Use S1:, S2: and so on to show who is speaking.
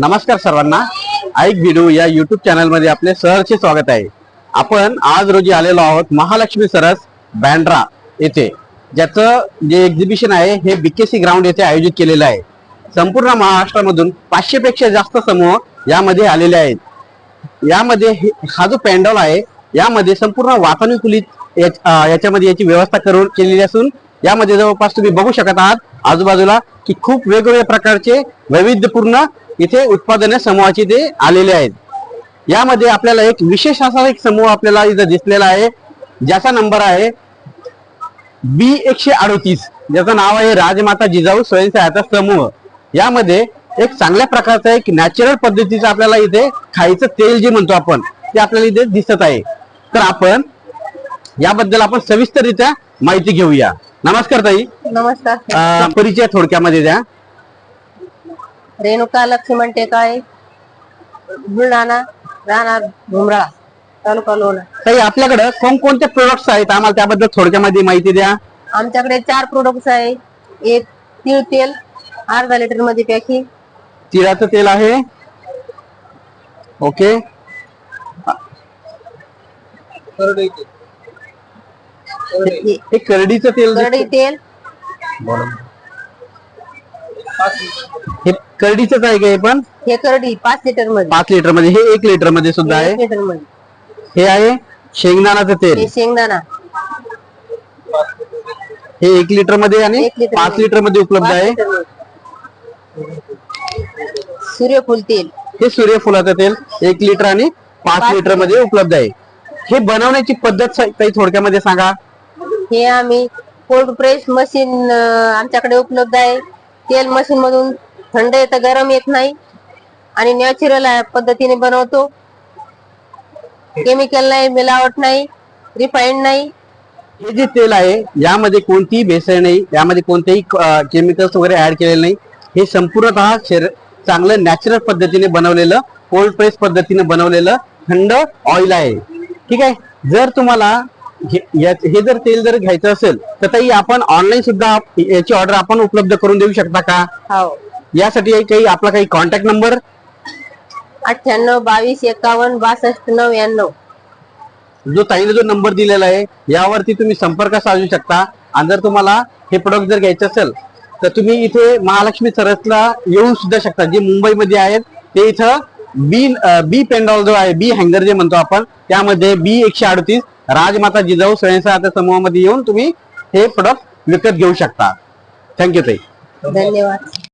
S1: नमस्कार सर्वांना. ऐक व्हिडिओ या युट्यूब चॅनलमध्ये आपले सहर्ष स्वागत आहे. आपण आज रोजी आलेलो आहोत महालक्ष्मी सरस बँड्रा येथे ज्याचं जे एक्झिबिशन आहे हे बीकेसी ग्राउंड येथे आयोजित केलेलं आहे. संपूर्ण महाराष्ट्रामधून पाचशे पेक्षा जास्त समूह यामध्ये आलेले आहेत. यामध्ये हा जो पॅन्डॉल आहे यामध्ये संपूर्ण वातानुकूलित याच्यामध्ये याची व्यवस्था करून केलेली असून यामध्ये जवळपास तुम्ही बघू शकत आहात आजूबाजूला की खूप वेगवेगळ्या प्रकारचे वैविध्यपूर्ण इथे उत्पादने समूहाचे ते आलेले आहेत. यामध्ये आपल्याला एक विशेष असा एक समूह आपल्याला इथं दिसलेला आहे ज्याचा नंबर आहे बी एकशे अडोतीस. ज्याचं नाव आहे राजमाता जिजाऊ स्वयंसहायता समूह. यामध्ये एक चांगल्या प्रकारचं एक नॅचरल पद्धतीचं आपल्याला इथे खायचं तेल जे म्हणतो आपण ते आपल्याला इथे दिसत आहे. तर आपण याबद्दल आपण सविस्तररित्या माहिती घेऊया. नमस्कार ताई.
S2: नमस्कार.
S1: परिचय थोडक्यामध्ये द्या.
S2: रेणुका लक्ष्मण टेकाळे बुलढाणा राहणार भुमराळा तालुका लोणा
S1: ताई आपल्याकडे कोणकोणते प्रोडक्ट्स आहेत? आम्हाला त्याबद्दल थोडक्यामध्ये माहिती द्या.
S2: आमच्याकडे चार प्रोडक्ट्स आहे. एक तीळ तेल अर्धा लिटरमध्ये पॅकिंग
S1: तिळाचं तेल आहे. ओके. हे करडीचं तेल
S2: करडी तेल.
S1: हे करडीचंच आहे का हे पण?
S2: हे करडी पाच लिटरमध्ये
S1: पाच लिटरमध्ये हे एक लिटरमध्ये सुद्धा आहे.
S2: एक लिटरमध्ये
S1: हे आहे शेंगदाण्याचं तेल.
S2: हे शेंगदाणा.
S1: हे एक लिटरमध्ये आणि
S2: एक
S1: पाच
S2: मध्ये.
S1: लिटरमध्ये उपलब्ध
S2: पाच
S1: आहे.
S2: लिटरमध्ये. सूर्यफूल तेल.
S1: हे सूर्यफुलाचं तेल एक लिटर आणि पाच लिटर. मध्ये उपलब्ध आहे. हे बनवण्याची पद्धत सा- काही थोडक्यामध्ये सांगा.
S2: हे आम्ही कोल्ड प्रेस मशीन आमच्याकडे उपलब्ध आहे. तेल मशीन मधून थंड येतं गरम येत नाही. आणि नॅचरल पद्धतीने बनवतो. केमिकल नाही मिलावट नाही रिफाईंड नाही.
S1: हे जे तेल आहे यामध्ये कोणतीही भेसळ नाही यामध्ये कोणतेही केमिकल्स वगैरे ऍड केलेले नाही. हे संपूर्णतः शरीर चांगलं नॅचरल पद्धतीने बनवलेलं कोल्ड प्रेस पद्धतीने बनवलेलं थंड ऑइल आहे. ठीक आहे? जर तुम्हाला हे जर तेल जर घ्यायचं असेल तर ताई आपण ऑनलाईन सुद्धा याची ऑर्डर आपण उपलब्ध करून देऊ शकता का?
S2: हो.
S1: यासाठी काही आपला काही कॉन्टॅक्ट नंबर
S2: अठ्ठ्याण्णव बावीस एकावन्न बासष्ट नव्याण्णव.
S1: जो ताईने जो नंबर दिलेला आहे यावरती तुम्ही संपर्क साधू शकता. आणि जर तुम्हाला हे प्रोडक्ट जर घ्यायचे असेल तर तुम्ही इथे महालक्ष्मी सरसला येऊन सुद्धा शकता. जे मुंबईमध्ये आहेत ते इथं बी बी पेंडॉल जो आहे बी हँगर जे म्हणतो आपण त्यामध्ये बी एकशे अडतीस राजमाता जिजाऊ स्वयंसहायता समूहामध्ये येऊन तुम्ही हे प्रोडक्ट विकत घेऊ शकता. थँक्यू ताई.
S2: धन्यवाद.